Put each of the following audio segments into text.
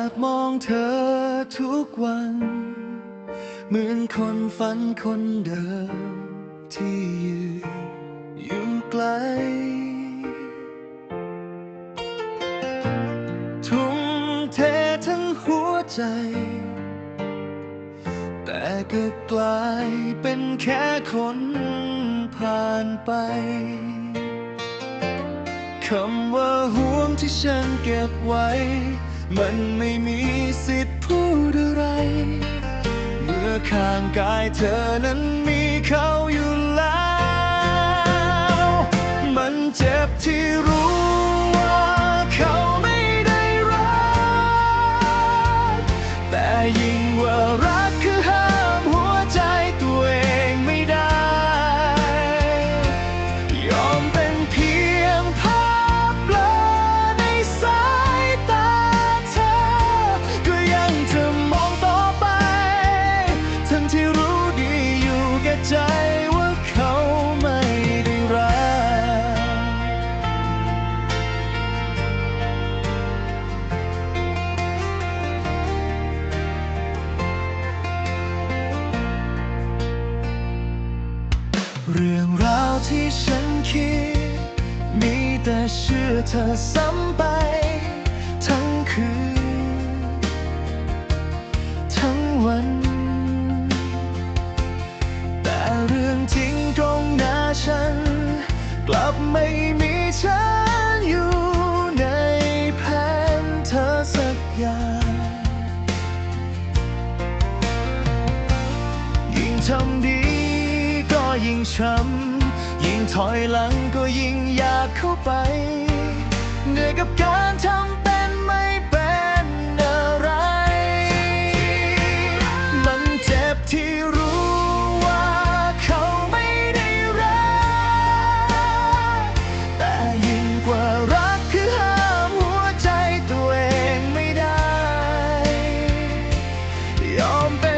อบมองเธอทุกวัน เหมือนคนฝันคนเดิมที่ยืนอยู่ไกล ทุ่มเททั้งหัวใจ แต่ก็กลายเป็นแค่คนผ่านไปคำว่าห่วงที่ฉันเก็บไว้ มันไม่มีสิทธิ์พูดอะไร เมื่อข้างกายเธอนั้นมีเขาอยู่แล้ว มันเจ็บที่รู้ ใจว่าเขาไม่ได้รักเรื่องราวที่ฉันคิด มีแต่เชื่อเธอซ้ำไป ทั้งคืน ไม่มีฉันอยู่ในแผนเธอสักอย่าง ยิ่งทำดีก็ยิ่งช้ำ ยิ่งถอยหลังก็ยิ่งอยากเข้าไป เหนื่อยกับการทำ ย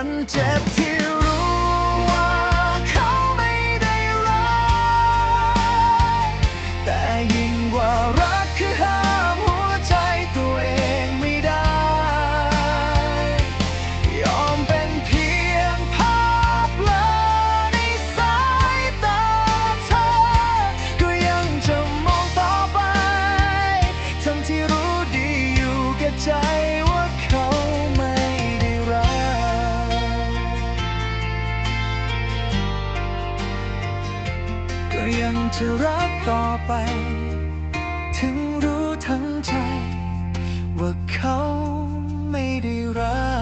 มันเจ็บที่ จะรักต่อไป ถึงรู้ทั้งใจ ว่าเขาไม่ได้รัก